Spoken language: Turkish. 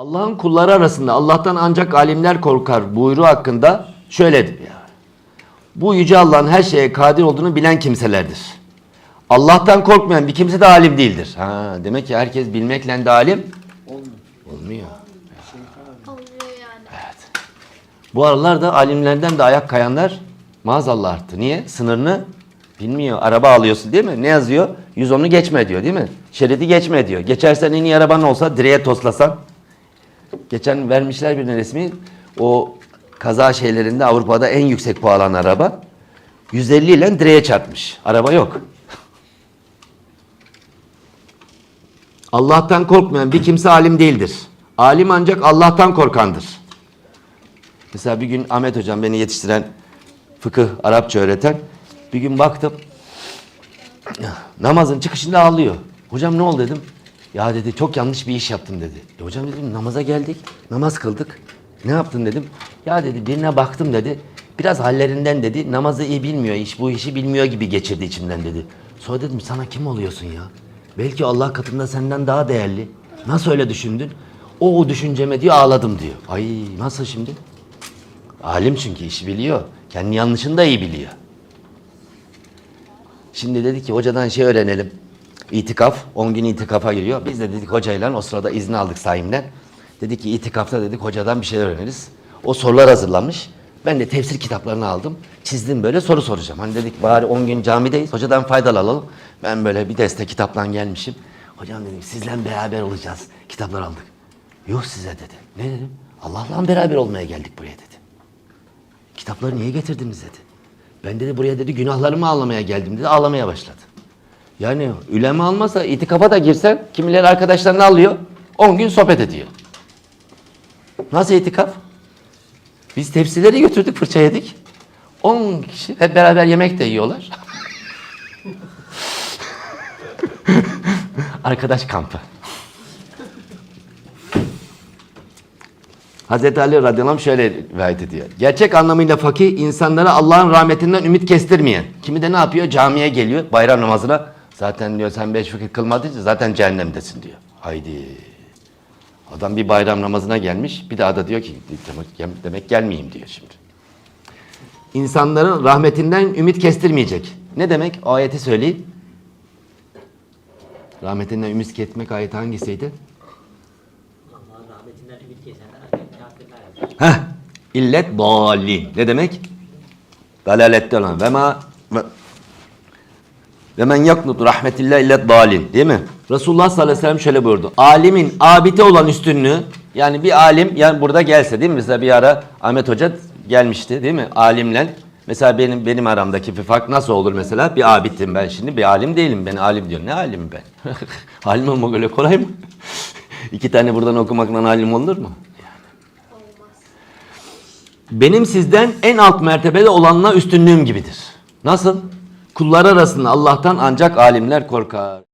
Allah'ın kulları arasında Allah'tan ancak alimler korkar buyruğu hakkında şöyledir ya. Bu yüce Allah'ın her şeye kadir olduğunu bilen kimselerdir. Allah'tan korkmayan bir kimse de alim değildir. Ha, demek ki herkes bilmekle de alim olmuyor. Oluyor yani. Bu aralarda alimlerden de ayak kayanlar maazallah arttı. Niye? Sınırını bilmiyor. Araba alıyorsun değil mi? Ne yazıyor? 110'u geçme diyor değil mi? Şeridi geçme diyor. Geçersen en iyi araban olsa direğe toslasan. Geçen vermişler bir resmi. O kaza şeylerinde Avrupa'da en yüksek puan araba. 150 ile direğe çarpmış. Araba yok. Allah'tan korkmayan bir kimse alim değildir. Alim ancak Allah'tan korkandır. Mesela bir gün Ahmet hocam beni yetiştiren fıkıh Arapça öğreten bir gün baktım namazın çıkışında ağlıyor. Hocam ne oldu dedim. Ya dedi çok yanlış bir iş yaptım dedi. E hocam dedim namaza geldik. Namaz kıldık. Ne yaptın dedim. Ya dedi birine baktım dedi. Biraz hallerinden dedi. Namazı iyi bilmiyor. iş bu işi bilmiyor gibi geçirdi içimden dedi. Sonra dedim sana kim oluyorsun ya? Belki Allah katında senden daha değerli. Nasıl öyle düşündün? O, o düşünceme diyor ağladım diyor. Ay nasıl şimdi? Alim çünkü işi biliyor. Kendi yanlışını da iyi biliyor. Şimdi dedi ki hocadan şey öğrenelim. İtikaf, 10 gün itikafa giriyor. Biz de dedik hocayla o sırada izni aldık sayimden. Dedik ki itikafta dedik hocadan bir şey öğreniriz. O sorular hazırlamış. Ben de tefsir kitaplarını aldım. Çizdim böyle soru soracağım. Hani dedik bari 10 gün camideyiz. Hocadan faydalanalım. Ben böyle bir deste kitapla gelmişim. Hocam dedim sizle beraber olacağız. Kitaplar aldık. Yok size dedi. Ne dedim? Allah'la beraber olmaya geldik buraya dedi. Kitapları niye getirdiniz dedi. Ben dedi buraya dedi günahlarımı ağlamaya geldim dedi. Ağlamaya başladı. Yani ülema almasa itikafa da girsen kimileri arkadaşlarını alıyor. 10 gün sohbet ediyor. Nasıl itikaf? Biz tepsileri götürdük fırça yedik. 10 kişi hep beraber yemek de yiyorlar. Arkadaş kampı. Hazreti Ali radıyallahu anh şöyle rivayet ediyor. Gerçek anlamıyla fakih insanlara Allah'ın rahmetinden ümit kestirmeyen. Kimi de ne yapıyor? Camiye geliyor bayram namazına. Zaten diyor sen beş vakit kılmadın için zaten cehennemdesin diyor. Haydi. Adam bir bayram namazına gelmiş. Bir daha da diyor ki demek, demek gelmeyeyim diyor şimdi. İnsanların rahmetinden ümit kestirmeyecek. Ne demek? O ayeti söyleyeyim. Rahmetinden ümit kesmek ayeti hangisiydi? Heh. İllet dalin. Ne demek? Dalalette olan. Ve ma ve, men yaknut rahmetillah illet dalin. Değil mi? Resulullah sallallahu aleyhi ve sellem şöyle buyurdu. Alimin abite olan üstünlüğü yani bir alim yani burada gelse değil mi? Mesela bir ara Ahmet Hoca gelmişti değil mi? Alimle Mesela benim benim aramdaki bir fark nasıl olur mesela? Bir abittim ben şimdi, bir alim değilim. Ben alim diyor. Ne alim ben? alim olmak öyle kolay mı? İki tane buradan okumakla alim olur mu? Benim sizden en alt mertebede olanla üstünlüğüm gibidir. Nasıl? Kullar arasında Allah'tan ancak alimler korkar.